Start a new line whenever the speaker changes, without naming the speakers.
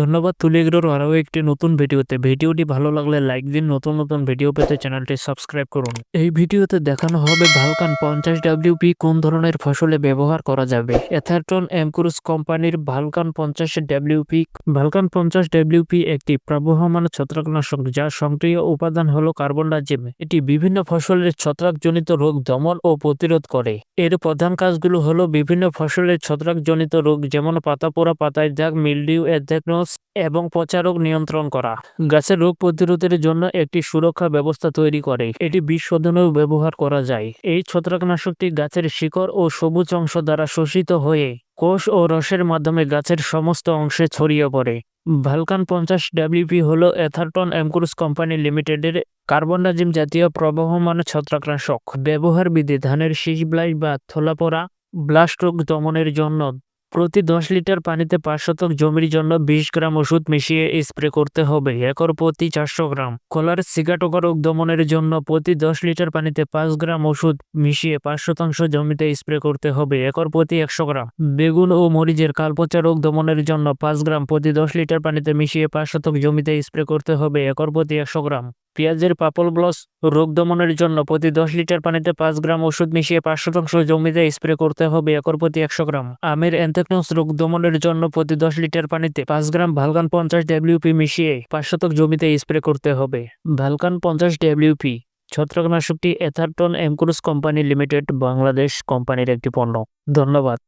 ধন্যবাদ তুলিগ্রোর আরও একটি নতুন ভিডিওতে। ভিডিওটি ভালো লাগলে লাইক দিন, নতুন নতুন ভিডিও পেতে চ্যানেলটি সাবস্ক্রাইব করুন। এই ভিডিওতে দেখানো হবে ভালকান পঞ্চাশ ডাব্লিউপি কোন ধরনের ফসলে ব্যবহার করা যাবে। এথারটন এমক্রুজ কোম্পানির ভালকান পঞ্চাশ ডাব্লিউপি ভালকান পঞ্চাশ ডাব্লিউপি একটি প্রবহমান ছত্রাকনাশক যার সক্রিয় উপাদান হলো কার্বন ডাইজিম এটি বিভিন্ন ফসলের ছত্রাকজনিত রোগ দমন ও প্রতিরোধ করে। এর প্রধান কাজগুলো হলো বিভিন্ন ফসলের ছত্রাকজনিত রোগ যেমন পাতা পোড়া পাতায় দাগ, মিলডিউ অ্যাড্যাকনোস এবং পচা রোগ নিয়ন্ত্রণ করা। গাছের রোগ প্রতিরোধের জন্য একটি সুরক্ষা ব্যবস্থা তৈরি করে। এটি বিষ শোধনেও ব্যবহার করা যায়। এই ছত্রাকনাশকটি গাছের শিকড় ও সবুজ অংশ দ্বারা শোষিত হয়ে কোষ ও রসের মাধ্যমে গাছের সমস্ত অংশে ছড়িয়ে পড়ে। ভালকান পঞ্চাশ ডাব্লিউপি হল এথারটন এমক্রুজ কোম্পানি লিমিটেডের কার্বনডাজিম জাতীয় প্রবহমান ছত্রাকনাশক। ব্যবহার বিধি ধানের শীষ ব্লাই বা থোলা পড়া ব্লাস্ট রোগ দমনের জন্য প্রতি দশ লিটার পানিতে পাঁচ শতক জমির জন্য বিশ গ্রাম ওষুধ মিশিয়ে স্প্রে করতে হবে। একর প্রতি চারশো গ্রাম। কলার সিগাটোকা রোগ দমনের জন্য প্রতি দশ লিটার পানিতে পাঁচ গ্রাম ওষুধ মিশিয়ে পাঁচ শতাংশ জমিতে স্প্রে করতে হবে। একর প্রতি একশো গ্রাম। বেগুন ও মরিচের কালপচা রোগ দমনের জন্য পাঁচ গ্রাম প্রতি দশ লিটার পানিতে মিশিয়ে পাঁচ শতক জমিতে স্প্রে করতে হবে। একর প্রতি একশো গ্রাম। পেঁয়াজের পাপল ব্লস রোগ দমনের জন্য প্রতি দশ লিটার পানিতে পাঁচ গ্রাম ওষুধ মিশিয়ে পাঁচ শতাংশ জমিতে স্প্রে করতে হবে একর প্রতি একশো গ্রাম। আমের অ্যান্থ্রাকনোস রোগ দমনের জন্য প্রতি দশ লিটার পানিতে পাঁচ গ্রাম ভালকান পঞ্চাশ ডাব্লিউপি মিশিয়ে পাঁচ শতক জমিতে স্প্রে করতে হবে। ভালকান পঞ্চাশ ডাব্লিউপি ছত্রাকনাশকটি এথারটন এমক্রুজ কোম্পানি লিমিটেড, বাংলাদেশ কোম্পানির একটি পণ্য। ধন্যবাদ।